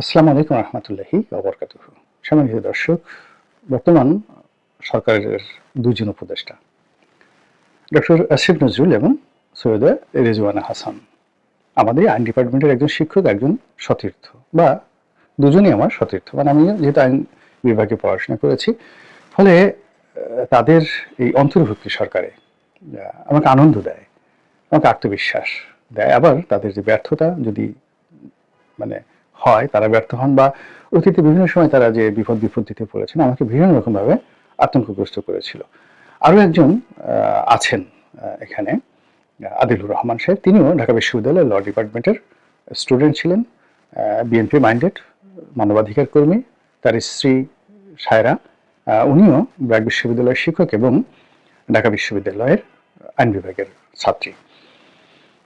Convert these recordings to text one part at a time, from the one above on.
আসসালামু আলাইকুম রহমতুল্লাহি অবরকাত সম্মানিত দর্শক, বর্তমান সরকারের দুজন উপদেষ্টা, ডক্টর আসিফ নজরুল এবং সৈয়দা রেজওয়ানা হাসান। আমাদের আইন ডিপার্টমেন্টের একজন শিক্ষক, একজন সতীর্থ বা দুজনই আমার সতীর্থ। মানে আমি যেহেতু আইন বিভাগে পড়াশোনা করেছি, ফলে তাদের এই অন্তর্ভুক্তি সরকারে আমাকে আনন্দ দেয়, আমাকে আত্মবিশ্বাস দেয়। আবার তাদের যে ব্যর্থতা, যদি মানে হয়, তারা ব্যর্থ হন বা অতীতে বিভিন্ন সময় তারা যে বিপদ বিপত্তিতে পড়েছেন, আমাকে বিভিন্ন রকমভাবে আতঙ্কগ্রস্ত করেছিল। আরও একজন আছেন এখানে, আদিলুর রহমান সাহেব। তিনিও ঢাকা বিশ্ববিদ্যালয়ের ল ডিপার্টমেন্টের স্টুডেন্ট ছিলেন বিএনপি মাইন্ডেড মানবাধিকার কর্মী, তার স্ত্রী সায়রা উনিও ব্র্যাক বিশ্ববিদ্যালয়ের শিক্ষক এবং ঢাকা বিশ্ববিদ্যালয়ের আইন বিভাগের ছাত্রী।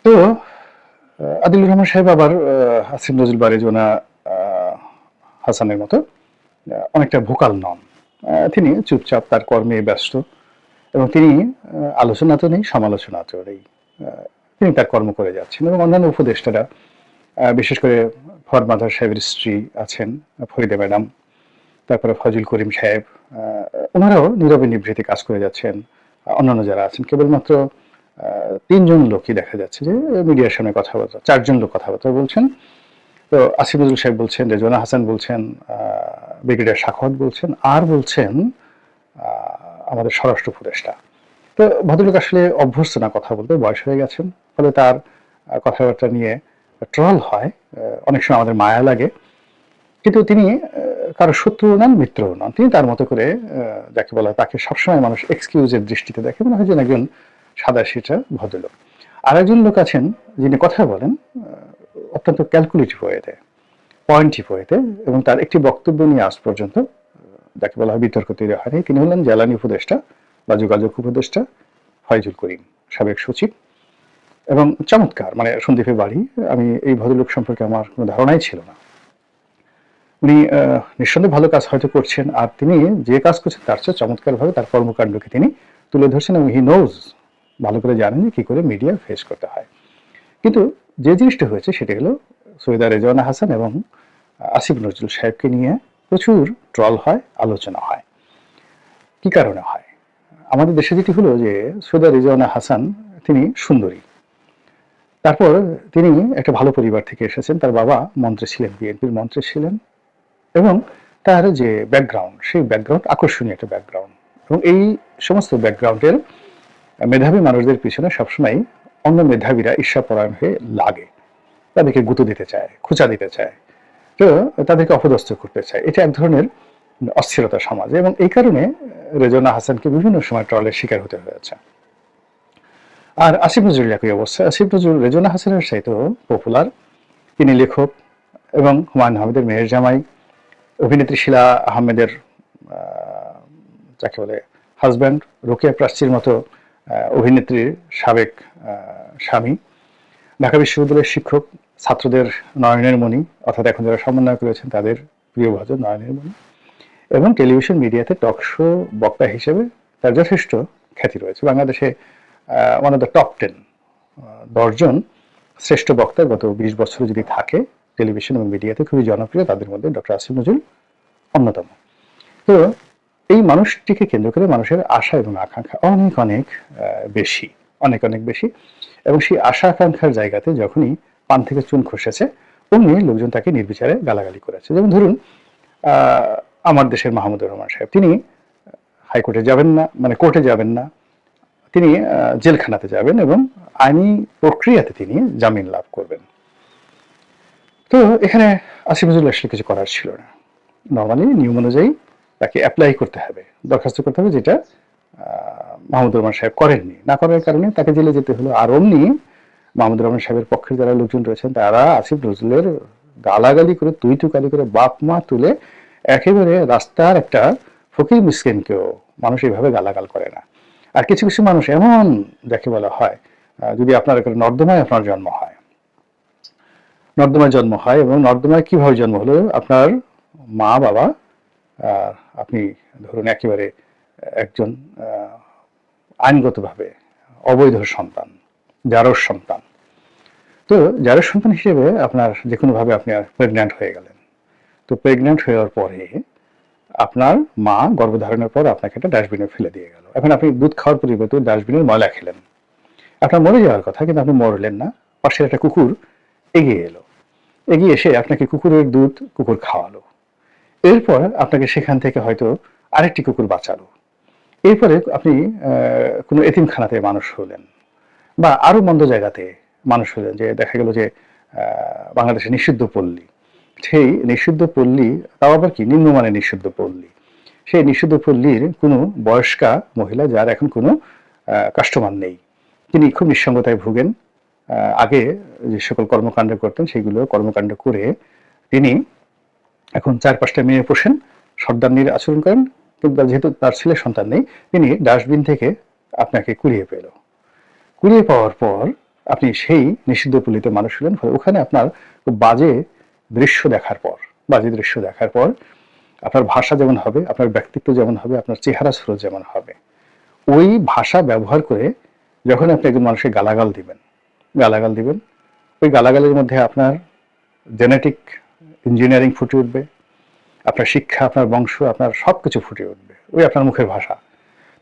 তো আদিলুর রহমান সাহেব আবার আসিফ নজরুল বারেজোনা হাসানের মতো অনেকটা ভোকাল নন। তিনি চুপচাপ তার কর্মে ব্যস্ত এবং তিনি আহ, আলোচনা তো নেই সমালোচনা তো নেই। তিনি তার কর্ম করে যাচ্ছেন এবং অন্যান্য উপদেষ্টারা বিশেষ করে ফরদ মাদার সাহেবের স্ত্রী আছেন ফরিদা ম্যাডাম তারপরে ফজল করিম সাহেব ওনারাও নীরবে নিভৃতে কাজ করে যাচ্ছেন। অন্যান্য যারা আছেন কেবলমাত্র তিনজন লোকই দেখা যাচ্ছে যে মিডিয়ার সামনে কথাবার্তা, চারজন লোক কথাবার্তা বলছেন। তো আসিফ নজরুল সাহেব বলছেন, রেজওয়ানা হাসান বলছেন ব্রিগেডিয়ার শাখাওয়াত বলছেন, আর বলছেন আমাদের স্বরাষ্ট্র উপদেষ্টা। তো ভদ্রলোক আসলে অভ্যস্ত না কথা বলতে, বয়স হয়ে গেছেন ফলে তার কথাবার্তা নিয়ে ট্রল হয় অনেক সময় আমাদের মায়া লাগে। কিন্তু তিনি কারও শত্রু নন, মিত্রও নন। তিনি তার মতো করে যাকে বলা তাকে সবসময় মানুষ এক্সকিউজের দৃষ্টিতে দেখে। মনে হয় যেন একজন সাদা সিটা ভদ্রলোক। আর একজন লোক আছেন যিনি কথা বলেন অত্যন্ত ক্যালকুলেটিভ ওয়েতে পয়েন্টিভ ওয়েতে এবং তার একটি বক্তব্য নিয়ে আজ পর্যন্ত যাকে বলা হয় বিতর্ক তৈরি হয়নি। তিনি হলেন জ্বালানি উপদেষ্টা বা যোগাযোগ উপদেষ্টা ফয়জুল করিম, সাবেক সচিব। এবং চমৎকার মানে সন্দীপের বাড়ি, আমি এই ভদ্রলোক সম্পর্কে আমার কোনো ধারণাই ছিল না। উনি নিঃসন্দেহে ভালো কাজ হয়তো করছেন, আর তিনি যে কাজ করছেন তার চেয়ে চমৎকারভাবে তার কর্মকাণ্ডকে তিনি তুলে ধরছেন, এবং হি নোজ ভালো করে জানেন যে কী করে মিডিয়া ফেস করতে হয়। কিন্তু যে জিনিসটা হয়েছে সেটা হলো সৈয়দা রেজওয়ানা হাসান এবং আসিফ নজরুল সাহেবকে নিয়ে প্রচুর ট্রল হয়, আলোচনা হয়। কি কারণে হয়? আমাদের দেশে যেটি হলো যে সৈয়দা রেজওয়ানা হাসান তিনি সুন্দরী। তারপর তিনি একটা ভালো পরিবার থেকে এসেছেন, তার বাবা মন্ত্রী ছিলেন, বিএনপির মন্ত্রী ছিলেন এবং তার যে ব্যাকগ্রাউন্ড সেই ব্যাকগ্রাউন্ড আকর্ষণীয় একটা ব্যাকগ্রাউন্ড এবং এই সমস্ত ব্যাকগ্রাউন্ডের মেধাবী মানুষদের পিছনে সবসময় অন্য মেধাবীরা ঈর্ষাপরায়ণ হয়ে লাগে। তাদেরকে গুঁতো দিতে চায় খুঁচা দিতে চায়। তো তাদেরকে অপদস্থ করতে চায়। এটা এক ধরনের অস্থিরতা সমাজে এবং এই কারণে রেজনা হাসানকে বিভিন্ন সময় ট্রলের শিকার হতে হয়েছে। আর আসিফ নজরুল একই অবস্থা। আসিফ নজরুল রেজনা হাসানের চাইতেও পপুলার তিনি লেখক এবং হুমায়ুন আহমেদের মেয়ের জামাই। অভিনেত্রী শিলা আহমেদের আহ, যাকে বলে হাজব্যান্ড রোকেয়া প্রাচ্যের মতো অভিনেত্রীর সাবেক স্বামী। ঢাকা বিশ্ববিদ্যালয়ের শিক্ষক, ছাত্রদের নয়নের মণি, অর্থাৎ এখন যারা সমন্বয় করেছেন তাদের প্রিয় ভজন নয়নের মণি। এবং টেলিভিশন মিডিয়াতে টক শো বক্তা হিসেবে তার যথেষ্ট খ্যাতি রয়েছে। বাংলাদেশে one of the top ten দশজন শ্রেষ্ঠ বক্তা গত বিশ বছরে যদি থাকে, টেলিভিশন এবং মিডিয়াতে খুবই জনপ্রিয়, তাদের মধ্যে ডক্টর আসিফ নজরুল অন্যতম। তো এই মানুষটিকে কেন্দ্র করে মানুষের আশা এবং আকাঙ্ক্ষা অনেক অনেক বেশি, অনেক অনেক বেশি। এবং সেই আশা আকাঙ্ক্ষার জায়গাতে যখনই পান থেকে চুন খসেছে, অমনি লোকজন তাকে নির্বিচারে গালাগালি করেছে। যেমন ধরুন আমার দেশের মাহমুদুর রহমান সাহেব। তিনি হাইকোর্টে যাবেন না মানে কোর্টে যাবেন না। তিনি জেলখানাতে যাবেন এবং আইনি প্রক্রিয়াতে তিনি জামিন লাভ করবেন। তো এখানে আসিফ নজরুল আসলে কিছু করার ছিল না। নর্মালি নিয়ম অনুযায়ী তাকে অ্যাপ্লাই করতে হবে, দরখাস্ত করতে হবে যেটা মাহমুদুর রহমান সাহেব করেননি। না করার কারণে তাকে জেলে যেতে হলো। আর অমনি মাহমুদুর রহমান সাহেবের পক্ষের যারা লোকজন রয়েছেন, তারা আসিফ নজরুলের গালাগালি করে তুই তুকালি করে বাপ মা তুলে একেবারে রাস্তার একটা ফকির মিসকিনকেও মানুষ এইভাবে গালাগাল করে না। আর কিছু কিছু মানুষ এমন যাকে বলা হয় যদি আপনার এখানে নর্দমায় আপনার জন্ম হয়। নর্দমায় জন্ম হয় এবং নর্দমায় কীভাবে জন্ম হলো? আপনার মা বাবা আপনি ধরুন একেবারে একজন আইনগতভাবে অবৈধ সন্তান, জারস সন্তান। তো জারস সন্তান হিসেবে আপনার যে কোনোভাবে আপনি প্রেগন্যান্ট হয়ে গেলেন। তো প্রেগনেন্ট হওয়ার পরে আপনার মা গর্ভধারণের পর আপনাকে একটা ডাস্টবিনে ফেলে দিয়ে গেল। এখন আপনি দুধ খাওয়ার পরিবর্তে ডাস্টবিনের ময়লা খেলেন। আপনার মরে যাওয়ার কথা, কিন্তু আপনি মরলেন না। পাশের একটা কুকুর এগিয়ে এলো। এগিয়ে এসে আপনাকে কুকুরের দুধ কুকুর খাওয়ালো। এরপর আপনাকে সেখান থেকে হয়তো আরেকটি কুকুর বাঁচালো। এরপরে আপনি কোনো এতিমখানাতে মানুষ হলেন বা আরও মন্দ জায়গাতে মানুষ হলেন যে দেখা গেল যে বাংলাদেশে নিষিদ্ধ পল্লী। সেই নিষিদ্ধ পল্লী, তাও আবার কি নিম্নমানের নিষিদ্ধ পল্লী। সেই নিষিদ্ধ পল্লীর কোনো বয়স্কা মহিলা যার এখন কোনো কাস্টমার নেই। তিনি খুব নিঃসঙ্গতায় ভুগেন। আগে যে সকল কর্মকাণ্ড করতেন, সেগুলো কর্মকাণ্ড করে তিনি এখন চার পাঁচটা মেয়ে পোষেন সর্দারনির আচরণ করেন কিন্তু যেহেতু তার ছেলে, সন্তান নেই, তিনি ডাস্টবিন থেকে আপনাকে কুড়িয়ে পেল। কুড়িয়ে পাওয়ার পর আপনি সেই নিষিদ্ধ পল্লীতে মানুষ হলেন, ফলে ওখানে আপনার বাজে দৃশ্য দেখার পর, বাজে দৃশ্য দেখার পর আপনার ভাষা যেমন হবে, আপনার ব্যক্তিত্ব যেমন হবে, আপনার চেহারা সুরত যেমন হবে, ওই ভাষা ব্যবহার করে যখন আপনি একজন মানুষকে গালাগাল দিবেন গালাগাল দিবেন, ওই গালাগালের মধ্যে আপনার জেনেটিক ইঞ্জিনিয়ারিং ফুটে উঠবে, আপনার শিক্ষা, আপনার বংশ, আপনার সব কিছু ফুটে উঠবে, ওই আপনার মুখের ভাষা।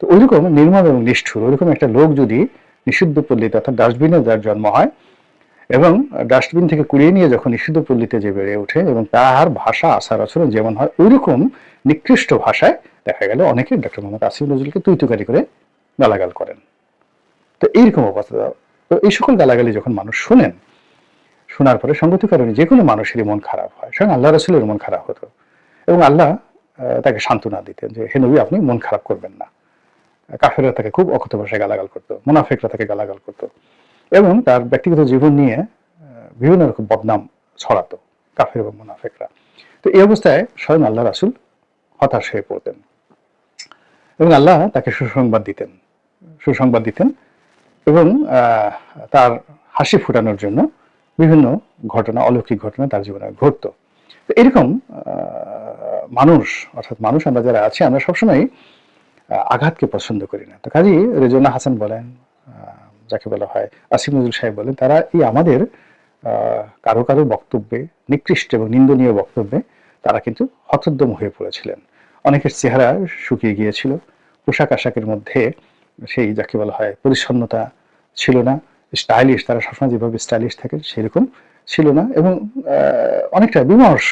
তো ওইরকম নির্মম এবং নিষ্ঠুর, ওইরকম একটা লোক যদি নিষিদ্ধ পল্লীতে, অর্থাৎ ডাস্টবিনে যার জন্ম হয়, এবং ডাস্টবিন থেকে কুড়িয়ে নিয়ে যখন নিষিদ্ধ পল্লীতে যে বেড়ে ওঠে, এবং তার ভাষা, আচার আচরণ যেমন হয়, ওইরকম নিকৃষ্ট ভাষায় দেখা গেল অনেকে ডক্টর মোহাম্মদ আসিফ নজরুলকে তুইতুকারি করে গালাগাল করেন। তো এইরকম অবস্থা। তো এই সকল গালাগালি যখন মানুষ শুনেন শোনার পরে সঙ্গত কারণে যে কোনো মানুষেরই মন খারাপ হয়, স্বয়ং আল্লাহ রসুলের মন খারাপ হতো। এবং আল্লাহ তাকে সান্ত্বনা দিতেন যে, হে নবী, আপনি মন খারাপ করবেন না। কাফেররা তাকে খুব অকথ্য ভাষায় গালাগাল করতো, মুনাফেকরা তাকে গালাগাল করতো। এবং তার ব্যক্তিগত জীবন নিয়ে বিভিন্ন রকম বদনাম ছড়াতো, কাফের এবং মুনাফেকরা। তো এই অবস্থায় স্বয়ং আল্লাহ রাসুল হতাশ হয়ে পড়তেন। এবং আল্লাহ তাকে সুসংবাদ দিতেন সুসংবাদ দিতেন এবং তার হাসি ফুটানোর জন্য বিভিন্ন ঘটনা, অলৌকিক ঘটনা তার জীবনে ঘটতো। তো এরকম মানুষ, অর্থাৎ মানুষ আমরা যারা আছি, আমরা সবসময় আঘাতকে পছন্দ করি না। তো কাজী রেজনা হাসান বলেন যাকে বলা হয় আসিফ নজরুল সাহেব বলেন, তারা এই আমাদের কারও কারও বক্তব্যে, নিকৃষ্ট এবং নিন্দনীয় বক্তব্যে তারা কিন্তু হতোদ্যম হয়ে পড়েছিলেন। অনেকের চেহারা শুকিয়ে গিয়েছিল পোশাক আশাকের মধ্যে সেই যাকে বলা হয় পরিচ্ছন্নতা ছিল না। স্টাইলিশ তারা সবসময় যেভাবে স্টাইলিশ থাকে সেরকম ছিল না এবং অনেকটা বিমর্ষ,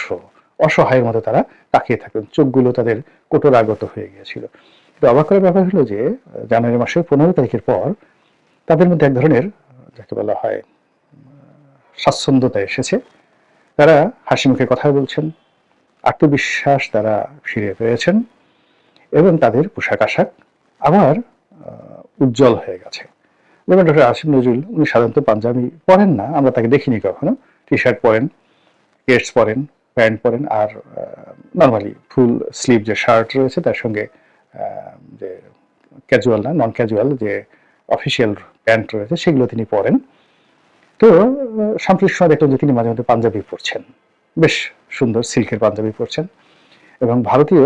অসহায়ের মতো তারা তাকিয়ে থাকতেন। চোখগুলো তাদের কোটরাগত হয়ে গিয়েছিল। কিন্তু অবাক করার ব্যাপার হলো যে, জানুয়ারি মাসের পনেরো তারিখের পর তাদের মধ্যে এক ধরনের, যাকে বলা হয়, স্বাচ্ছন্দ্যতা এসেছে। তারা হাসি মুখে কথা বলছেন, আত্মবিশ্বাস তারা ফিরে পেয়েছেন এবং তাদের পোশাক আশাক আবার উজ্জ্বল হয়ে গেছে। যেমন ডক্টর আসিফ নজরুল, উনি সাধারণত পাঞ্জাবি পরেন না, আমরা তাকে দেখিনি কখনো। টি শার্ট পরেন কেটস পরেন প্যান্ট পরেন, আর নর্মালি ফুল স্লিভ যে শার্ট রয়েছে তার সঙ্গে যে ক্যাজুয়াল না নন ক্যাজুয়াল যে অফিসিয়াল প্যান্ট রয়েছে সেগুলো তিনি পরেন। তো সাম্প্রতিক সময় দেখলাম যে তিনি মাঝে মধ্যে পাঞ্জাবি পরছেন। বেশ সুন্দর সিল্কের পাঞ্জাবি পরছেন। এবং ভারতীয়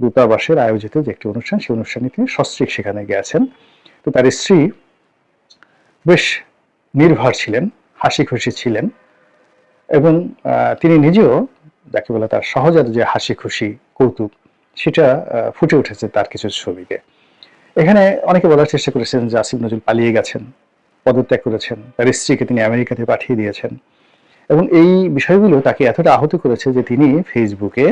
দূতাবাসের আয়োজিত যে একটি অনুষ্ঠান, সেই অনুষ্ঠানে তিনি সস্ত্রীক সেখানে গেছেন তো তার স্ত্রী বেশ নির্ভর ছিলেন হাসি খুশি ছিলেন এবং তিনি নিজেও যাকে বলে তার সহজাত যে হাসি খুশি কৌতুক, সেটা ফুটে উঠেছে তার কিছু ছবিতে। এখানে অনেকে বলার চেষ্টা করেছেন যে আসিফ নজরুল পালিয়ে গেছেন, পদত্যাগ করেছেন, তার স্ত্রীকে তিনি আমেরিকাতে পাঠিয়ে দিয়েছেন এবং এই বিষয়গুলো তাকে এতটা আহত করেছে যে তিনি ফেসবুকে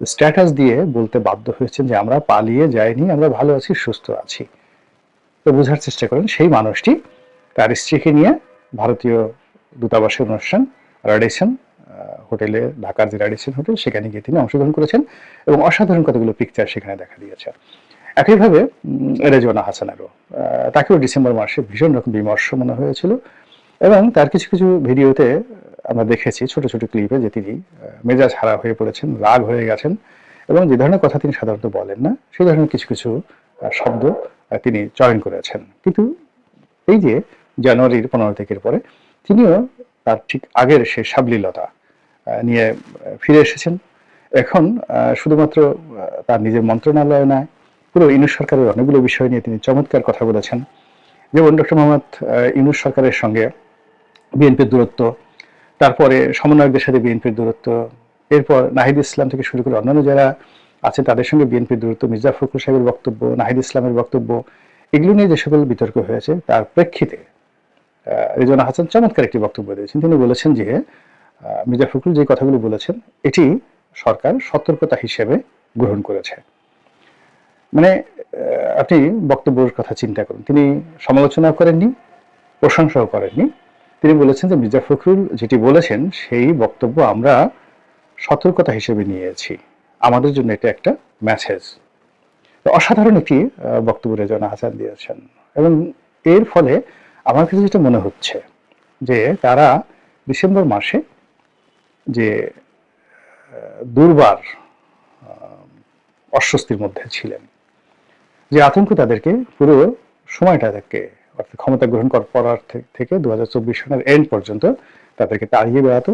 স্ট্যাটাস দিয়ে বলতে বাধ্য হয়েছেন যে আমরা পালিয়ে যাইনি, আমরা ভালো আছি, সুস্থ আছি। তো বোঝার চেষ্টা করেন সেই মানুষটি তার স্ত্রীকে নিয়ে ভারতীয় দূতাবাসের অনুষ্ঠান রাডিসন হোটেলে, ঢাকার যে রাডিসন হোটেল, সেখানে গিয়ে তিনি অংশগ্রহণ করেছেন এবং অসাধারণ কতগুলো পিকচার সেখানে দেখা দিয়েছে। একইভাবে রেজওয়ানা হাসানেরও তাকেও ডিসেম্বর মাসে ভীষণ রকম বিমর্ষ মনে হয়েছিল এবং তার কিছু কিছু ভিডিওতে আমরা দেখেছি ছোট ছোট ক্লিপে যে তিনি মেজাজ হারা হয়ে পড়েছেন, রাগ হয়ে গেছেন এবং যে ধরনের কথা তিনি সাধারণত বলেন না সেই ধরনের কিছু কিছু শব্দ তিনি চয়ন করেছেন। কিন্তু এই যে জানুয়ারির পনেরো তারিখের পরে, তিনিও তার ঠিক আগের সে সাবলীলতা নিয়ে ফিরে এসেছেন। এখন শুধুমাত্র তার নিজের মন্ত্রণালয় নয়, পুরো ইউনুস সরকারের অনেকগুলো বিষয় নিয়ে তিনি চমৎকার কথা বলেছেন। যেমন ডক্টর মোহাম্মদ ইউনুস সরকারের সঙ্গে বিএনপির দূরত্ব, তারপরে সমন্বয়কদের সাথে বিএনপির দূরত্ব, এরপর নাহিদ ইসলাম থেকে শুরু করে অন্যান্য যারা আছে, তাদের সঙ্গে বিএনপির দূরত্ব, মির্জা ফখরুল সাহেবের বক্তব্য, নাহিদ ইসলামের বক্তব্য, এগুলো নিয়ে যে সকল বিতর্ক হয়েছে, তার প্রেক্ষিতে আহ, হাসান চমৎকার একটি বক্তব্য দিয়েছেন। তিনি বলেছেন যে মির্জা ফখরুল যে কথাগুলো বলেছেন এটি সরকার সতর্কতা হিসেবে গ্রহণ করেছে। মানে আপনি বক্তব্যের কথা চিন্তা করুন। তিনি সমালোচনা করেননি প্রশংসাও করেননি। তিনি বলেছেন যে মির্জা ফখরুল যেটি বলেছেন সেই বক্তব্য আমরা সতর্কতা হিসেবে নিয়েছি। আমাদের জন্য এটা একটা মেসেজ অসাধারণ একটি বক্তব্য রেজওয়ানা হাসান দিয়েছেন। এবং এর ফলে আমার কাছে যেটা মনে হচ্ছে যে তারা ডিসেম্বর মাসে যে দুর্বার অস্বস্তির মধ্যে ছিলেন, যে আতঙ্ক তাদেরকে পুরো সময়টা থেকে অর্থাৎ ক্ষমতা গ্রহণ করার থেকে দু সনের এন্ড পর্যন্ত তাদেরকে তাড়িয়ে বেড়াতো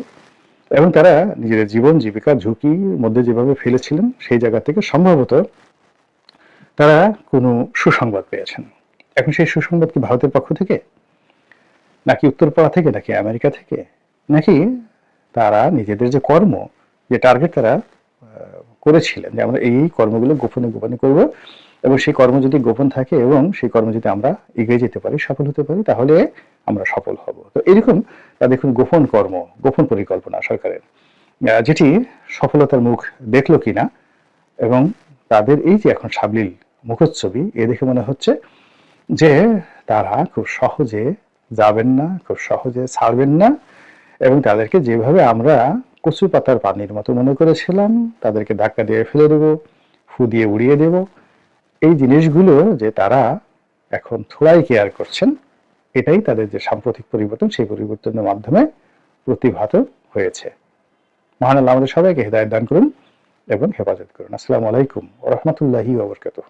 এবং তারা নিজেদের জীবন, জীবিকা ঝুঁকির মধ্যে যেভাবে ফেলেছিলেন সেই জায়গা থেকে সম্ভবত তারা কোনো সুসংবাদ পেয়েছেন। এখন সেই সুসংবাদ কি ভারতের পক্ষ থেকে? নাকি উত্তরপাড়া থেকে, নাকি আমেরিকা থেকে? নাকি তারা নিজেদের যে কর্ম, যে টার্গেট তারা করেছিলেন, যে আমরা এই কর্মগুলো গোপনে গোপনে করব এবং সেই কর্ম যদি গোপন থাকে এবং সেই কর্ম যদি আমরা এগিয়ে যেতে পারি, সফল হতে পারি, তাহলে আমরা সফল হব। তো এরকম, তা দেখুন, গোপন কর্ম, গোপন পরিকল্পনা সরকারের যেটি সফলতার মুখ দেখল কিনা এবং তাদের এই যে এখন সাবলীল মুখচ্ছবি, এ দেখে মনে হচ্ছে যে তারা খুব সহজে যাবেন না, খুব সহজে ছাড়বেন না। এবং তাদেরকে যেভাবে আমরা কচু পাতার পানির মতো মনে করেছিলাম, তাদেরকে ধাক্কা দিয়ে ফেলে দেব, ফু দিয়ে উড়িয়ে দেব। এই জিনিসগুলো যে তারা এখন থোড়াই কেয়ার করছেন, এটাই তাদের যে সাম্প্রতিক পরিবর্তন, সেই পরিবর্তনের মাধ্যমে প্রতিভাত হয়েছে। মহান আল্লাহ আমাদের সবাইকে হেদায়ত দান করুন এবং হেফাজত করুন। আসসালামু আলাইকুম ওরহমতুল্লাহি ওবরকাতুহ